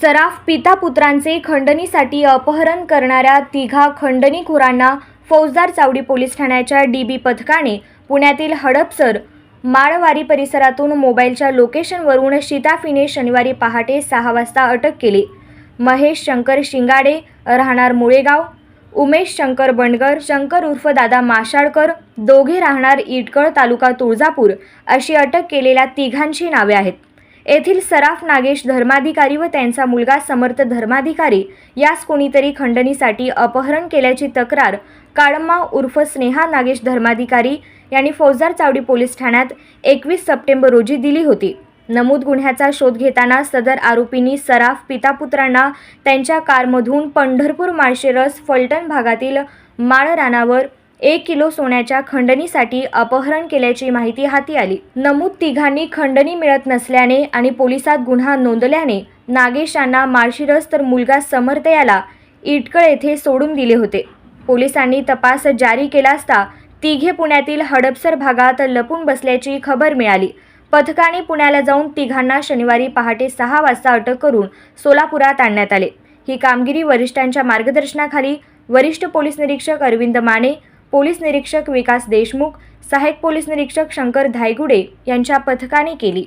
सराफ पिता पुत्रांचे खंडणीसाठी अपहरण करणाऱ्या तिघा खंडणीखोरांना फौजदार चावडी पोलीस ठाण्याच्या डी बी पथकाने पुण्यातील हडपसर माळवारी परिसरातून मोबाईलच्या लोकेशनवरून शिताफीने शनिवारी पहाटे सहा वाजता अटक केली. महेश शंकर शिंगाडे राहणार मुळेगाव उमेश शंकर बंडगर शंकर उर्फ दादा माशाळकर दोघे राहणार इटकळ तालुका तुळजापूर अशी अटक केलेल्या तिघांची नावे आहेत. येथील सराफ नागेश धर्माधिकारी व त्यांचा मुलगा समर्थ धर्माधिकारी यास कोणीतरी खंडणीसाठी अपहरण केल्याची तक्रार काळम्मा उर्फ स्नेहा नागेश धर्माधिकारी यांनी फौजदार चावडी पोलीस ठाण्यात एकवीस सप्टेंबर रोजी दिली होती. नमूद गुन्ह्याचा शोध घेताना सदर आरोपींनी सराफ पितापुत्रांना त्यांच्या कारमधून पंढरपूर माळशेरस फलटण भागातील माळ रानावर एक किलो सोन्याच्या खंडणीसाठी अपहरण केल्याची माहिती हाती आली. नमूद तिघांनी खंडणी मिळत नसल्याने आणि पोलिसात गुन्हा नोंदल्याने नागेश यांना माळशिरस तर मुलगा समर्थ याला इटकळ येथे सोडून दिले होते. पोलिसांनी तपास जारी केला असता तिघे पुण्यातील हडपसर भागात लपून बसल्याची खबर मिळाली. पथकाने पुण्याला जाऊन तिघांना शनिवारी पहाटे सहा वाजता अटक करून सोलापुरात आणण्यात आले. ही कामगिरी वरिष्ठांच्या मार्गदर्शनाखाली वरिष्ठ पोलीस निरीक्षक अरविंद माने पोलीस निरीक्षक विकास देशमुख सहाय्यक पोलीस निरीक्षक शंकर धायगुडे यांच्या पथकाने केली.